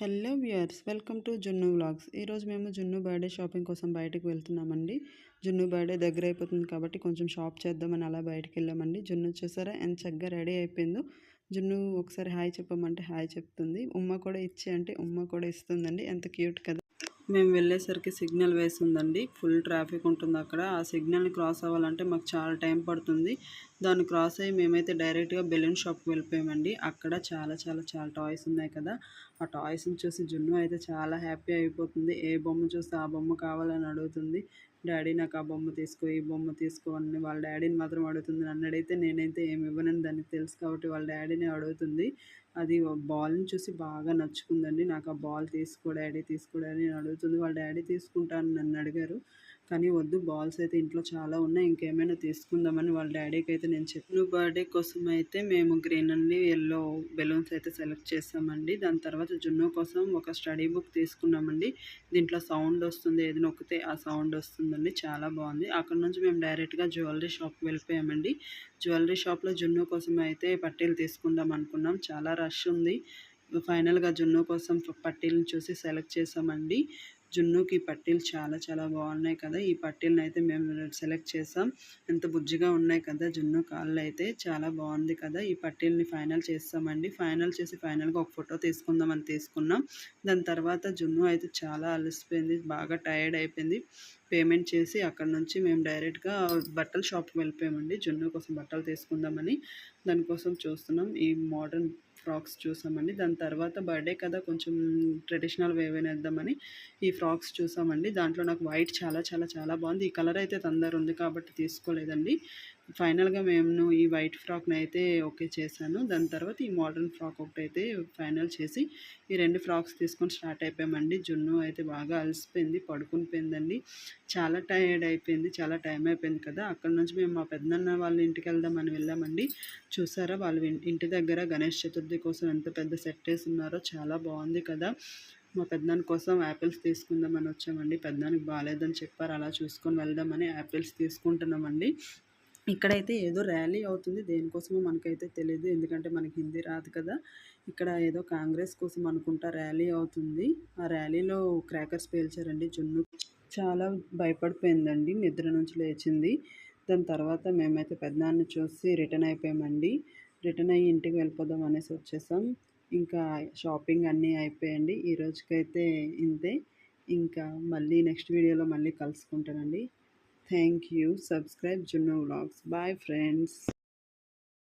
Hello viewers welcome to Junnu vlogs. ఈరోజు మేము జున్ను బర్త్డే షాపింగ్ కోసం బయటకు వెళ్తున్నామండి. జున్ను బర్త్డే దగ్గర అయిపోతుంది కాబట్టి కొంచెం షాప్ చేద్దామని అలా బయటకు వెళ్ళామండి. జున్ను చూసారా ఎంత చక్కగా రెడీ అయిపోయిందో. జున్ను ఒకసారి హాయ్ చెప్పమంటే హాయ్ చెప్తుంది. ఉమ్మ కూడా ఇచ్చి అంటే ఉమ్మ కూడా ఇస్తుందండి. ఎంత క్యూట్ కదా. మేము వెళ్ళేసరికి సిగ్నల్ వేసిందండి. ఫుల్ ట్రాఫిక్ ఉంటుంది అక్కడ. ఆ సిగ్నల్ని క్రాస్ అవ్వాలంటే మాకు చాలా టైం పడుతుంది. దాన్ని క్రాస్ అయ్యి మేమైతే డైరెక్ట్గా బెలూన్ షాప్కి వెళ్ళిపోయామండి. అక్కడ చాలా చాలా చాలా టాయ్స్ ఉన్నాయి కదా. ఆ టాయ్స్ని చూసి జున్ను అయితే చాలా హ్యాపీ అయిపోతుంది. ఏ బొమ్మ చూస్తే ఆ బొమ్మ కావాలని అడుగుతుంది. డాడీ నాకు ఆ బొమ్మ తీసుకో ఈ బొమ్మ తీసుకో అని వాళ్ళ డాడీని మాత్రం అడుగుతుంది. నన్ను అడిగితే నేనైతే ఏమి ఇవ్వనని దానికి తెలుసు కాబట్టి వాళ్ళ డాడీని అడుగుతుంది. అది బాల్ని చూసి బాగా నచ్చుకుందండి. నాకు ఆ బాల్ తీసుకో డాడీ తీసుకో డాడీ అని అడుగుతుంది. వాళ్ళ డాడీ తీసుకుంటాను నన్ను అడిగారు. కానీ వద్దు బాల్స్ అయితే ఇంట్లో చాలా ఉన్నాయి ఇంకేమైనా తీసుకుందామని వాళ్ళ డాడీకి అయితే నేను చెప్పిన బర్త్డే కోసం అయితే మేము గ్రీన్ అండి ఎల్లో బెలూన్స్ అయితే సెలెక్ట్ చేస్తామండి దాని తర్వాత జున్ను కోసం ఒక స్టడీ బుక్ తీసుకున్నామండి. దీంట్లో సౌండ్ వస్తుంది ఏది నొక్కితే ఆ సౌండ్ వస్తుందండి. చాలా బాగుంది. అక్కడ నుంచి మేము డైరెక్ట్గా జ్యువెలరీ షాప్కి వెళ్ళిపోయామండి. జ్యువెలరీ షాప్లో జున్ను కోసం అయితే పట్టీలు తీసుకుందాం అనుకున్నాం. చాలా రష్ ఉంది. ఫైనల్గా జున్ను కోసం పట్టీలను చూసి సెలెక్ట్ చేసామండి. జున్నుకి ఈ పట్టీలు చాలా చాలా బాగున్నాయి కదా. ఈ పట్టీలను అయితే మేము సెలెక్ట్ చేసాం. ఎంత బుజ్జిగా ఉన్నాయి కదా జున్ను కాళ్ళు అయితే చాలా బాగుంది కదా. ఈ పట్టీల్ని ఫైనల్ చేస్తామండి. ఫైనల్ చేసి ఫైనల్గా ఒక ఫోటో తీసుకుందామని తీసుకున్నాం. దాని తర్వాత జున్ను అయితే చాలా అలసిపోయింది బాగా టైర్డ్ అయిపోయింది. పేమెంట్ చేసి అక్కడ నుంచి మేము డైరెక్ట్గా బట్టల షాప్కి వెళ్ళిపోయామండి. జున్ను కోసం బట్టలు తీసుకుందామని దానికోసం చూస్తున్నాం. ఈ మోడర్న్ ఫ్రాక్స్ చూసామండి. దాని తర్వాత బర్త్డే కదా కొంచెం ట్రెడిషనల్ వేద్దామని ఈ ఫ్రాక్స్ చూసామండి. దాంట్లో నాకు వైట్ చాలా చాలా చాలా బాగుంది. ఈ కలర్ అయితే తొందర ఉంది కాబట్టి తీసుకోలేదండి. ఫైనల్గా మేము ఈ వైట్ ఫ్రాక్ని అయితే ఓకే చేశాను. దాని తర్వాత ఈ మోడర్న్ ఫ్రాక్ ఒకటి అయితే ఫైనల్ చేసి ఈ రెండు ఫ్రాక్స్ తీసుకొని స్టార్ట్ అయిపోయామండి. జున్ను అయితే బాగా అలసిపోయింది పడుకుని పోయిందండి చాలా టైర్డ్ అయిపోయింది చాలా టైం అయిపోయింది కదా. అక్కడ నుంచి మేము మా పెద్దన్న వాళ్ళ ఇంటికి వెళ్దామని వెళ్ళామండి. చూసారా వాళ్ళు ఇంటి దగ్గర గణేష్ చతుర్థి కోసం ఎంత పెద్ద సెట్ వేసి ఉన్నారో చాలా బాగుంది కదా. మా పెద్దనాన్న కోసం యాపిల్స్ తీసుకుందామని వచ్చామండి. పెద్దనానికి బాగాలేదని చెప్పారు. అలా చూసుకొని వెళ్దామని యాపిల్స్ తీసుకుంటున్నామండి. ఇక్కడైతే ఏదో ర్యాలీ అవుతుంది. దేనికోసమో మనకైతే తెలియదు ఎందుకంటే మనకి హిందీ రాదు కదా. ఇక్కడ ఏదో కాంగ్రెస్ కోసం అనుకుంటా ర్యాలీ అవుతుంది. ఆ ర్యాలీలో క్రాకర్స్ పేల్చారండి. జున్ను చాలా భయపడిపోయిందండి. నిద్ర నుంచి లేచింది. దాని తర్వాత మేమైతే పెద్దనాన్ని చూసి రిటర్న్ అయిపోయామండి. రిటర్న్ అయ్యి ఇంటికి వెళ్ళిపోదాం అనేసి వచ్చేసాం. ఇంకా షాపింగ్ అన్నీ అయిపోయండి. ఈ రోజుకైతే ఇంతే. ఇంకా మళ్ళీ నెక్స్ట్ వీడియోలో మళ్ళీ కలుసుకుంటానండి. Thank you. Subscribe Junnu vlogs. Bye friends.